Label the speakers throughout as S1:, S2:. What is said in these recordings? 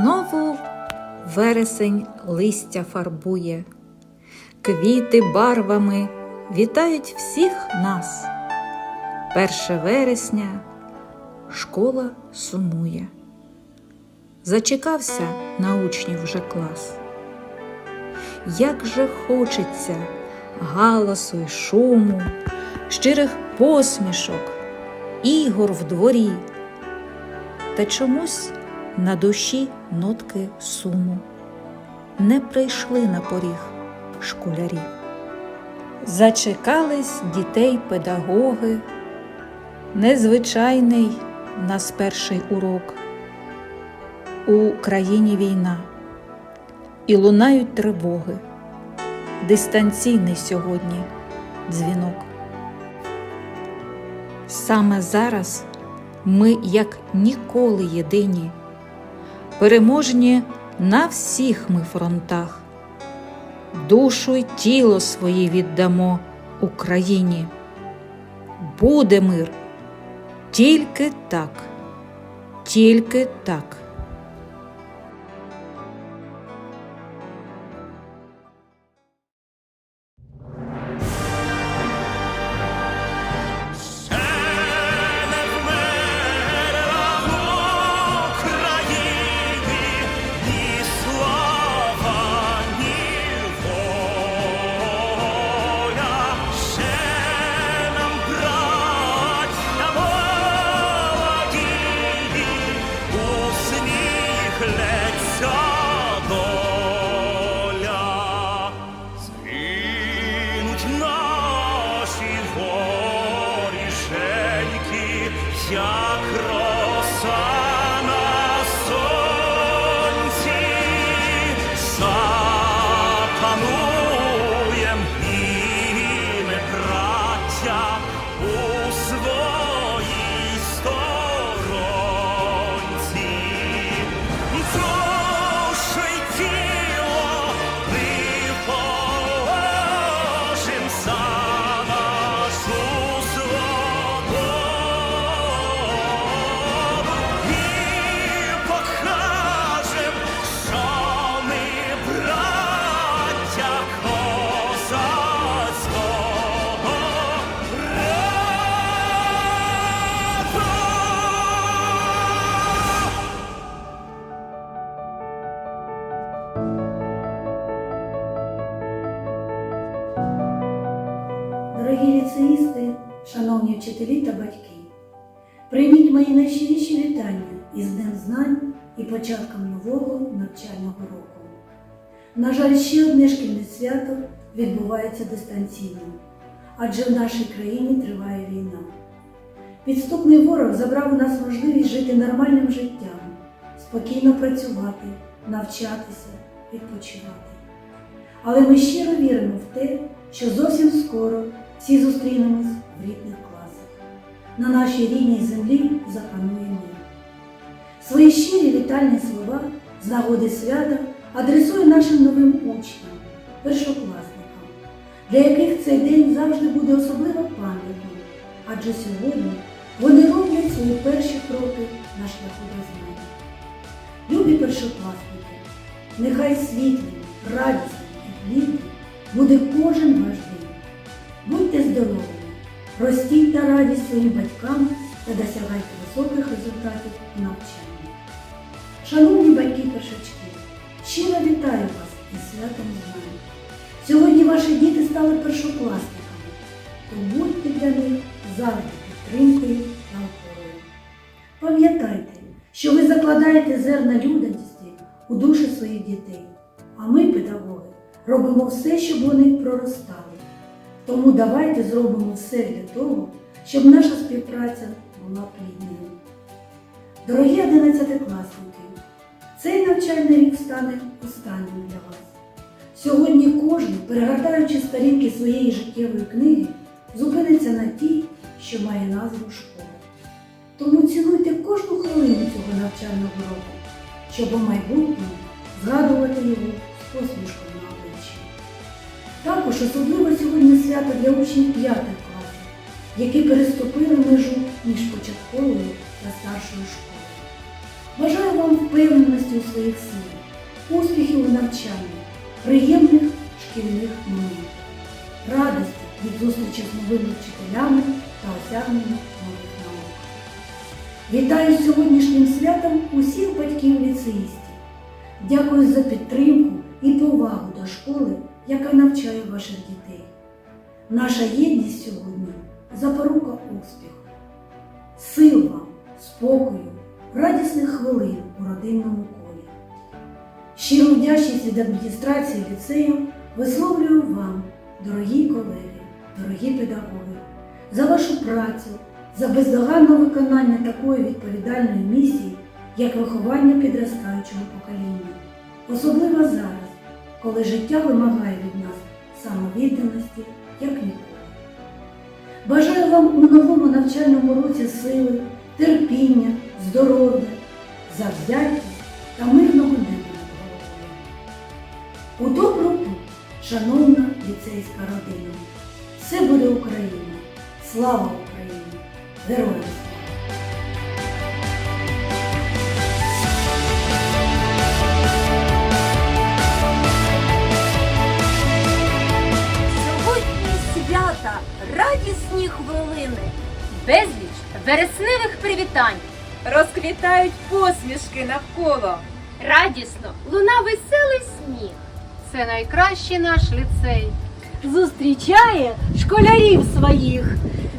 S1: Знову вересень листя фарбує, квіти барвами вітають всіх нас. Перше вересня школа сумує. Зачекався на учнів вже клас. Як же хочеться галасу й шуму, щирих посмішок, ігор в дворі, та чомусь на душі нотки суму не прийшли на поріг школярі. Зачекались дітей педагоги, незвичайний нас перший урок. У країні війна і лунають тривоги. Дистанційний сьогодні дзвінок. Саме зараз ми, як ніколи єдині, переможні на всіх ми фронтах, душу й тіло свої віддамо Україні. Буде мир тільки так, тільки так.
S2: На
S3: жаль, ще одне шкільне свято відбувається дистанційно, адже в нашій країні триває війна. Підступний ворог забрав у нас можливість жити нормальним життям, спокійно працювати, навчатися, відпочивати. Але ми щиро віримо в те, що зовсім скоро всі зустрінемось в рідних класах. На нашій рідній землі запанує мир. Свої щирі вітальні слова з нагоди свята адресую нашим новим учням, першокласникам, для яких цей день завжди буде особливо пам'ятним, адже сьогодні вони роблять свої перші кроки на шляху до знання. Любі першокласники, нехай світлим, радісним і плідним буде кожен ваш день. Будьте здоровими, ростіть та радість своїм батькам та досягайте високих результатів у навчанні. Шановні батьки першачки, щиро вітаю вас із святом знань. Сьогодні ваші діти стали першокласниками, то будьте для них завжди підтримкою та опорою. Пам'ятайте, що ви закладаєте зерна людяності у душі своїх дітей, а ми, педагоги, робимо все, щоб вони проростали. Тому давайте зробимо все для того, щоб наша співпраця була плідною. Дорогі одинадцятикласники, навчальний рік стане останнім для вас. Сьогодні кожен, перегортаючи сторінки своєї життєвої книги, зупиниться на тій, що має назву школа. Тому цінуйте кожну хвилину цього навчального року, щоб у майбутньому згадувати його з посмішкою на обличчі. Також особливо сьогодні свято для учнів п'ятих класів, які переступили межу між початковою та старшою школою. Бажаю вам впевненості у своїх силах, успіхів у навчанні, приємних шкільних моментів, радості від зустрічі з новими вчителями та осягнення нових наук. Вітаю з сьогоднішнім святом усіх батьків ліцеїстів. Дякую за підтримку і повагу до школи, яка навчає ваших дітей. Наша єдність сьогодні запорука успіху. Сил вам, спокою, радісних хвилин у родинному колі. Щиру вдячність від адміністрації ліцею висловлюю вам, дорогі колеги, дорогі педагоги, за вашу працю, за бездоганне виконання такої відповідальної місії, як виховання підростаючого покоління. Особливо зараз, коли життя вимагає від нас самовідданості, як ніколи. Бажаю вам у новому навчальному році сили, терпіння, здоров'я, завзяття та мирного неба над головою. У добру путь, шановна ліцейська родина, все буде Україна! Слава Україні! Героям!
S4: Радісні хвилини, безліч вересневих привітань.
S5: Розквітають посмішки навколо.
S4: Радісно луна веселий сміх. Це найкращий наш ліцей.
S6: зустрічає школярів своїх.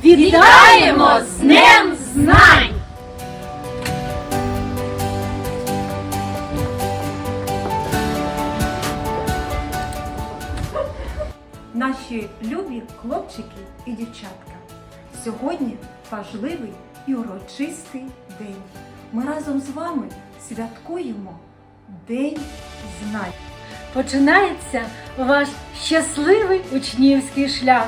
S4: Вітаємо з Днем Знань!
S5: Наші любі хлопчики і дівчатка. Сьогодні важливий і урочистий день. Ми разом з вами святкуємо День знань.
S6: Починається ваш щасливий учнівський шлях.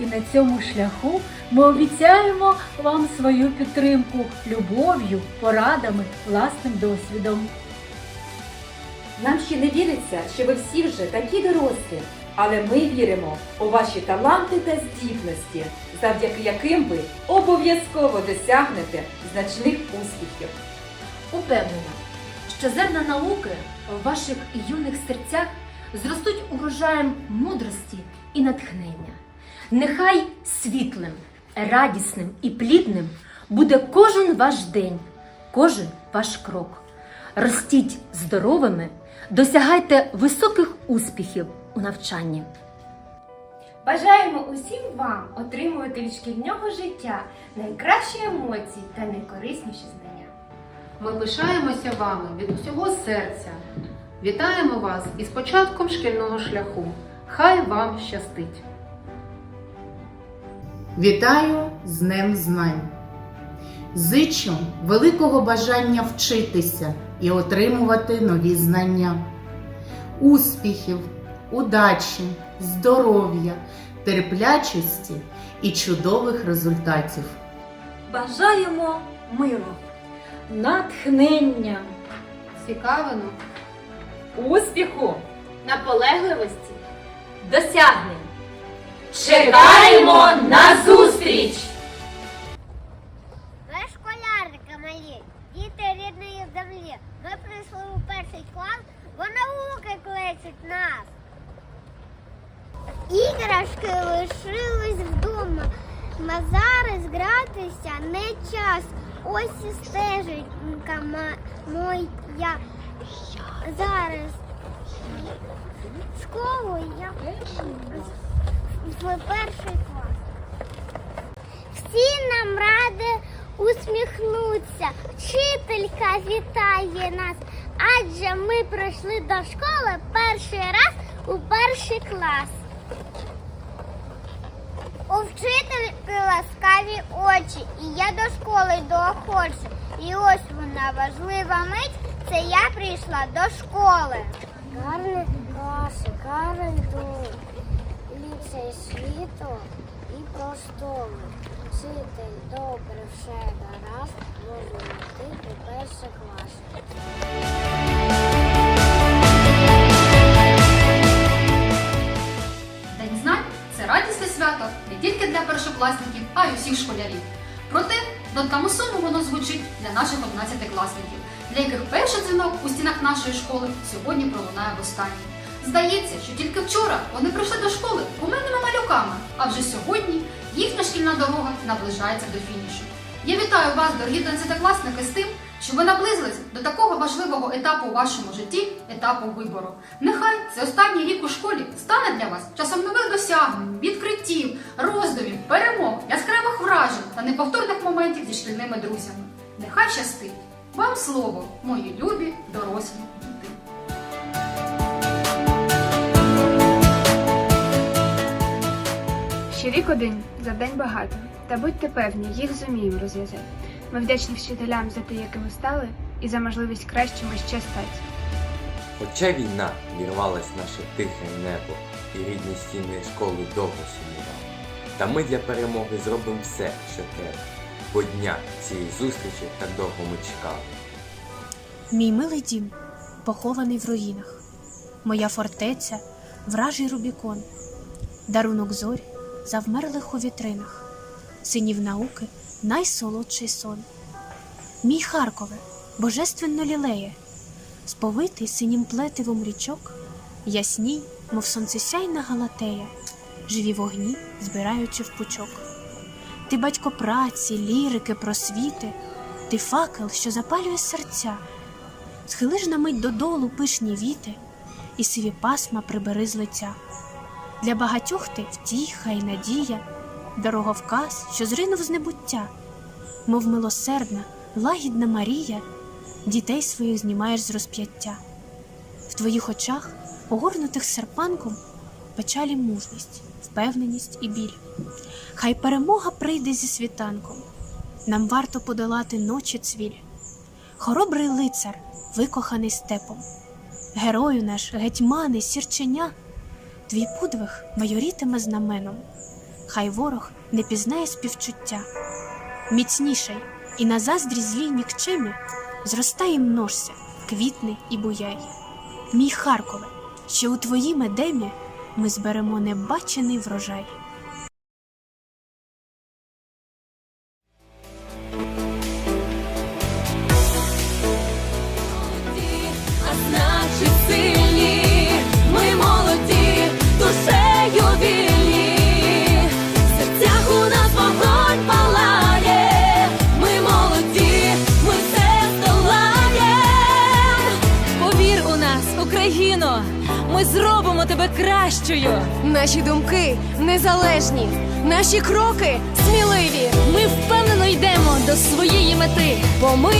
S6: І на цьому шляху ми обіцяємо вам свою підтримку любов'ю, порадами, власним досвідом.
S7: Нам ще не віриться, що ви всі вже такі дорослі, але ми віримо у ваші таланти та здібності, завдяки яким ви обов'язково досягнете значних успіхів.
S4: Упевнена, що зерна науки в ваших юних серцях зростуть урожаєм мудрості і натхнення. Нехай світлим, радісним і плідним буде кожен ваш день, кожен ваш крок. Ростіть здоровими, досягайте високих успіхів у навчанні.
S8: Бажаємо усім вам отримувати від шкільного життя найкращі емоції та найкорисніші знання.
S9: Ми пишаємося вами від усього серця. Вітаємо вас із початком шкільного шляху. Хай вам щастить!
S10: Вітаю з Днем Знань. Зичу великого бажання вчитися і отримувати нові знання, успіхів, удачі, здоров'я, терплячості і чудових результатів.
S6: Бажаємо миру, натхнення,
S9: Цікавину!
S4: Успіху,
S8: Наполегливості
S4: досягнень! Чекаємо на зустріч!
S11: Ви школярики малі, діти рідної землі. Ми прийшли у перший клас, бо науки кличуть нас. Іграшки лишились вдома. Ма зараз гратися не час. Ось і стеженька моя. Зараз в школу я в перший клас. Всі нам ради усміхнуться. Вчителька вітає нас, адже ми пройшли до школи перший раз у перший клас. Вчительки ласкаві очі, і я до школи йду охоче. І ось вона важлива мить, це я прийшла до школи. Гарний клас, гарний дом, ліцей світу і простору. Вчитель добре все гаразд, можна йти у перший клас.
S9: Усіх школярів. Проте суму воно звучить для наших 11-класників,
S12: для яких перший дзвінок у стінах нашої школи сьогодні пролунає востаннє. Здається, що тільки вчора вони прийшли до школи кумедними малюками, а вже сьогодні їхня шкільна дорога наближається до фінішу. Я вітаю вас, дорогі 11-класники, з тим, що ви наблизились до такого важливого етапу у вашому житті етапу вибору. Нехай цей останній рік у школі стане для вас часом нових досягнень, відкриттів, роздумів, перемог, яскравих вражень та неповторних моментів зі шкільними друзями. Нехай щастить! Вам слово, мої любі дорослі діти!
S8: Ще рік один, завдань багато, та будьте певні, їх зуміємо розв'язати. Ми вдячні вчителям за те, якими стали, і за можливість кращими ще стати.
S13: Хоча війна вірвалась в наше тихе небо і рідні стіни школи довго сумували. Та ми для перемоги зробимо все, що треба, бо дня цієї зустрічі так довго ми чекали.
S14: Мій милий дім похований в руїнах, моя фортеця, вражий Рубікон, дарунок зорі завмерлих у вітринах, синів науки найсолодший сон. Мій Харкове, божественно лілеє, сповитий синім плетивом річок, ясній, мов сонцесяйна галатея, живі вогні, збираючи в пучок. Ти батько праці, лірики, просвіти, ти факел, що запалює серця. Схили ж на мить додолу пишні віти, і сиві пасма прибери з лиця. Для багатьох ти втіха й надія, дороговказ, що зринув з небуття, мов милосердна, лагідна Марія, дітей своїх знімаєш з розп'яття. В твоїх очах, огорнутих серпанком, печалі мужність, впевненість і біль. Хай перемога прийде зі світанком, нам варто подолати ночі цвіль. Хоробрий лицар, викоханий степом, герою наш, гетьмани, сірченя, твій подвиг майорітиме знаменом, хай ворог не пізнає співчуття. Міцнішай і на заздрі злій нікчемі зростає множся, квітни і буяй. Мій Харкове, що у твоїм едемі ми зберемо небачений врожай.
S6: Україно, ми зробимо тебе кращою. Наші думки незалежні, наші кроки сміливі. Ми впевнено йдемо до своєї мети, бо ми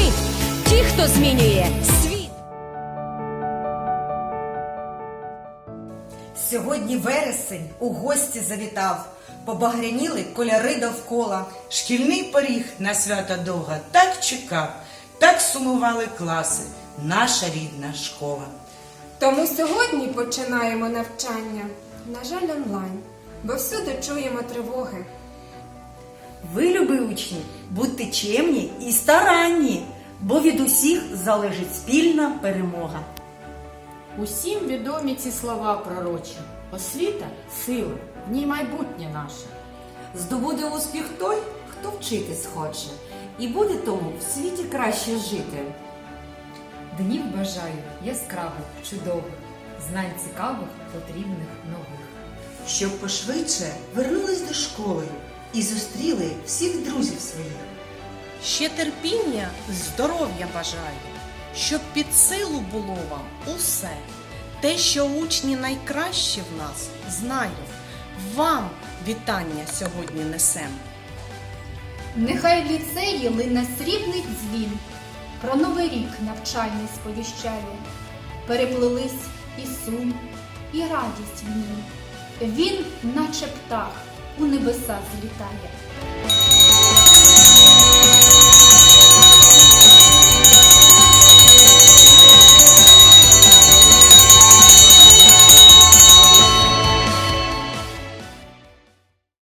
S6: ті, хто змінює світ.
S15: Сьогодні вересень у гості завітав, побагряніли кольори довкола.
S16: Шкільний поріг на свята довга так чекав, так сумували класи, наша рідна школа.
S17: Тому сьогодні починаємо навчання. На жаль, онлайн, бо всюди чуємо тривоги.
S15: Ви, любі учні, будьте чемні і старанні, бо від усіх залежить спільна перемога.
S10: Усім відомі ці слова пророчі. Освіта сила, в ній майбутнє наше.
S7: Здобуде успіх той, хто вчитись хоче, і буде тому в світі краще жити.
S9: Днів бажаю яскравих, чудових, знань цікавих, потрібних нових.
S15: Щоб пошвидше вернулись до школи і зустріли всіх друзів своїх.
S18: Ще терпіння, здоров'я бажаю, щоб під силу було вам усе. Те, що учні найкраще в нас, знаю, вам вітання сьогодні несем.
S4: Нехай ліцеї лине срібний дзвін, про новий рік навчальний сповіщає. Переплились і сум, і радість в нім. Він, наче птах, у небеса злітає.